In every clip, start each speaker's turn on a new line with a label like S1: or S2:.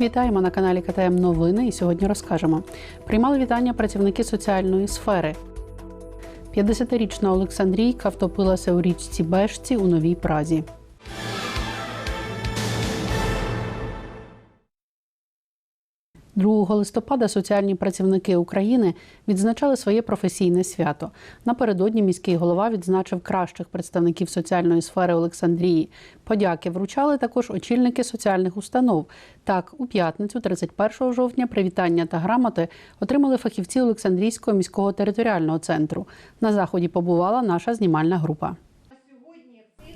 S1: Вітаємо на каналі КТМ Новини і сьогодні розкажемо. Приймали вітання працівники соціальної сфери. 50-річна Олександрійка втопилася у річці Бешці у Новій Празі. – 2 листопада соціальні працівники України відзначали своє професійне свято. Напередодні міський голова відзначив кращих представників соціальної сфери Олександрії. Подяки вручали також очільники соціальних установ. Так, у п'ятницю, 31 жовтня, привітання та грамоти отримали фахівці Олександрійського міського територіального центру. На заході побувала наша знімальна група.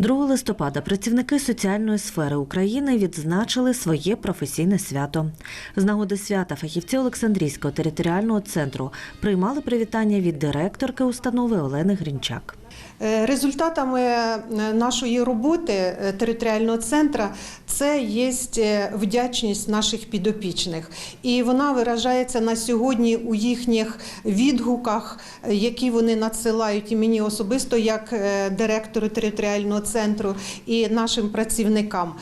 S2: 2 листопада працівники соціальної сфери України відзначили своє професійне свято. З нагоди свята фахівці Олександрійського територіального центру приймали привітання від директорки установи Олени Грінчак.
S3: Е, Результатами е, нашої роботи е, територіального центру це є вдячність наших підопічних, і вона виражається на сьогодні у їхніх відгуках, які вони надсилають і мені особисто, як директору територіального центру, і нашим працівникам.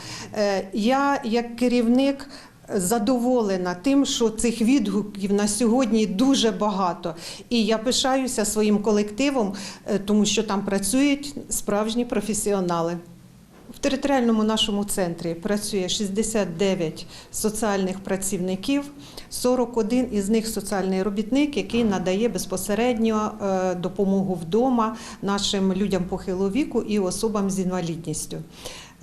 S3: Я, як керівник, задоволена тим, що цих відгуків на сьогодні дуже багато. І я пишаюся своїм колективом, е, тому що там працюють справжні професіонали. В територіальному нашому центрі працює 69 соціальних працівників, 41 із них соціальний робітник, який надає безпосередньо е, допомогу вдома нашим людям похилого віку і особам з інвалідністю.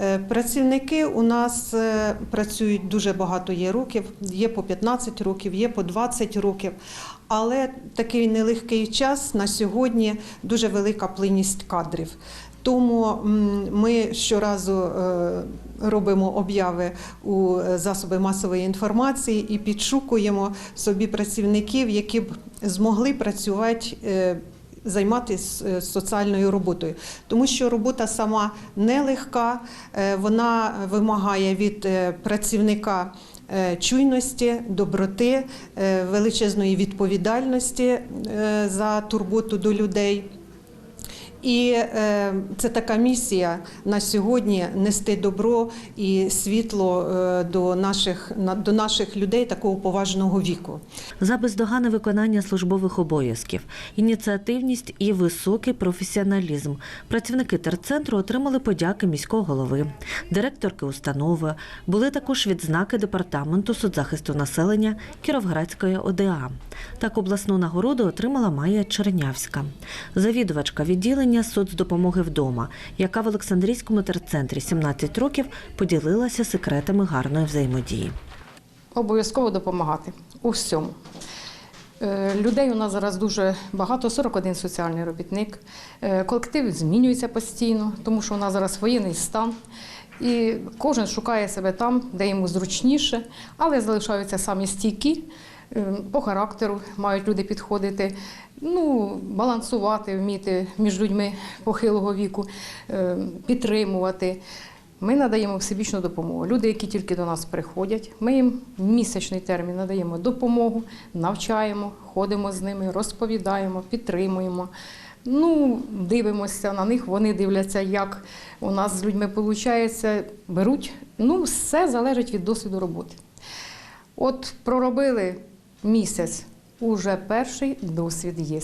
S3: Е, Працівники у нас е, працюють дуже багато є років, є по 15 років, є по 20 років. Але такий нелегкий час на сьогодні дуже велика плинність кадрів. Тому ми щоразу е, робимо обяви у засоби масової інформації і підшукуємо собі працівників, які б змогли працювати. Займатися е, соціальною роботою, тому що робота сама нелегка, е, вона вимагає від е, працівника чуйності, доброти, величезної відповідальності за турботу до людей. І е, це така місія на сьогодні нести добро і світло е, до наших на- до наших людей такого поважного віку.
S2: За бездоганне виконання службових обов'язків, ініціативність і високий професіоналізм працівники терцентру отримали подяки міського голови, директорки установи. Були також відзнаки департаменту соцзахисту населення Кіровградської ОДА. Так обласну нагороду отримала Майя Чернявська, завідувачка відділення соцдопомоги вдома, яка в Олександрійському терцентрі 17 років поділилася секретами гарної взаємодії.
S4: Обов'язково допомагати у всьому. Е, Людей у нас зараз дуже багато, 41 соціальний робітник. Е, Колектив змінюється постійно, тому що у нас зараз воєнний стан. І кожен шукає себе там, де йому зручніше, але залишаються самі стійкі е, по характеру, мають люди підходити, ну, балансувати, вміти між людьми похилого віку, е, підтримувати. Ми надаємо всебічну допомогу. Люди, які тільки до нас приходять, ми їм місячний термін надаємо допомогу, навчаємо, ходимо з ними, розповідаємо, підтримуємо. Ну, дивимося на них, вони дивляться, як у нас з людьми виходить, беруть. Ну, все залежить від досвіду роботи. От проробили місяць, уже перший досвід є.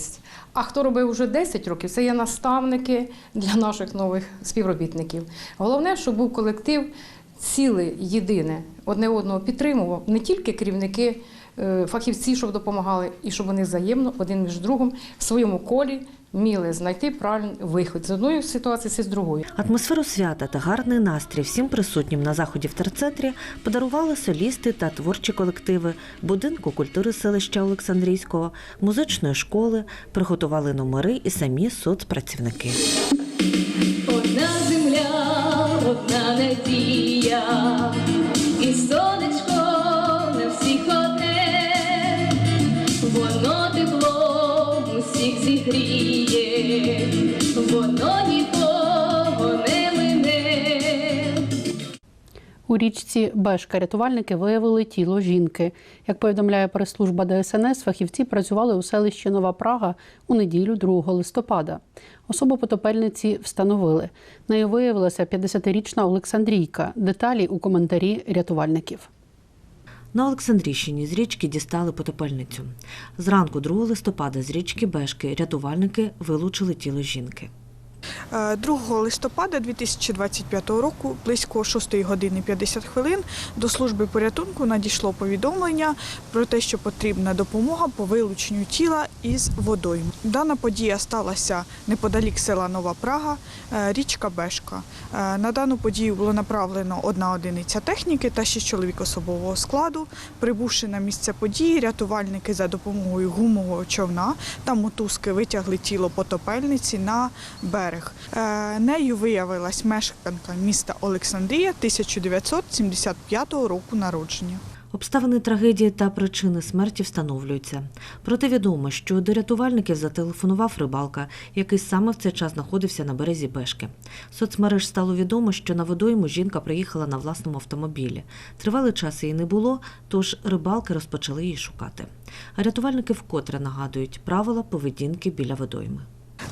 S4: А хто робив уже 10 років, це є наставники для наших нових співробітників. Головне, щоб був колектив ціле, єдине, одне одного підтримував, не тільки керівники, фахівці, щоб допомагали, і щоб вони взаємно один між другом в своєму колі вміли знайти правильний вихід з одної ситуації з другої.
S2: Атмосферу свята та гарний настрій всім присутнім на заході в терцентрі подарували солісти та творчі колективи будинку культури селища Олександрійського, музичної школи, приготували номери і самі соцпрацівники.
S5: Воно нікого не мине.
S1: У річці Бешка рятувальники виявили тіло жінки. Як повідомляє прес-служба ДСНС, фахівці працювали у селищі Нова Прага у неділю 2 листопада. Особу потопельниці встановили. Нею виявилася 50-річна Олександрійка. Деталі у коментарі рятувальників.
S2: На Олександрійщині з річки дістали потопельницю. Зранку 2 листопада з річки Бешки рятувальники вилучили тіло жінки.
S6: Е, 2 листопада 2025 року, близько 6 години 50 хвилин, до служби порятунку надійшло повідомлення про те, що потрібна допомога по вилученню тіла із водою. Дана подія сталася неподалік села Нова Прага, е, річка Бешка. Е, На дану подію було направлено одна одиниця техніки та шість чоловік особового складу. Прибувши на місце події, рятувальники за допомогою гумового човна та мотузки витягли тіло потопельниці на берег. Е, Нею виявилась мешканка міста Олександрія 1975 року народження.
S2: Обставини трагедії та причини смерті встановлюються. Проте відомо, що до рятувальників зателефонував рибалка, який саме в цей час знаходився на березі Бешки. Соцмереж стало відомо, що на водойму жінка приїхала на власному автомобілі. Тривалий час її не було, тож рибалки розпочали її шукати. А рятувальники вкотре нагадують правила поведінки біля водойми.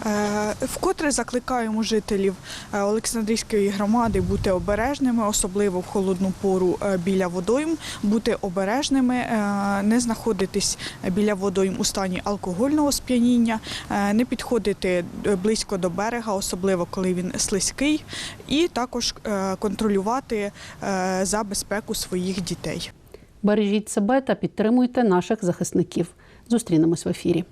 S6: Е, Вкотре закликаємо жителів е, Олександрійської громади бути обережними, особливо в холодну пору е, біля водойм, бути обережними, не знаходитись біля водойм у стані алкогольного сп'яніння, не підходити близько до берега, особливо коли він слизький, і також контролювати за безпеку своїх дітей.
S1: Бережіть себе та підтримуйте наших захисників. Зустрінемось в ефірі.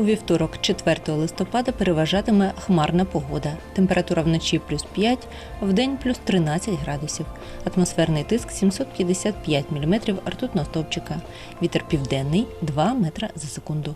S7: У вівторок, 4 листопада, переважатиме хмарна погода. Температура вночі плюс 5, вдень плюс 13 градусів. Атмосферний тиск 755 мм ртутного стовпчика. Вітер південний 2 метра за секунду.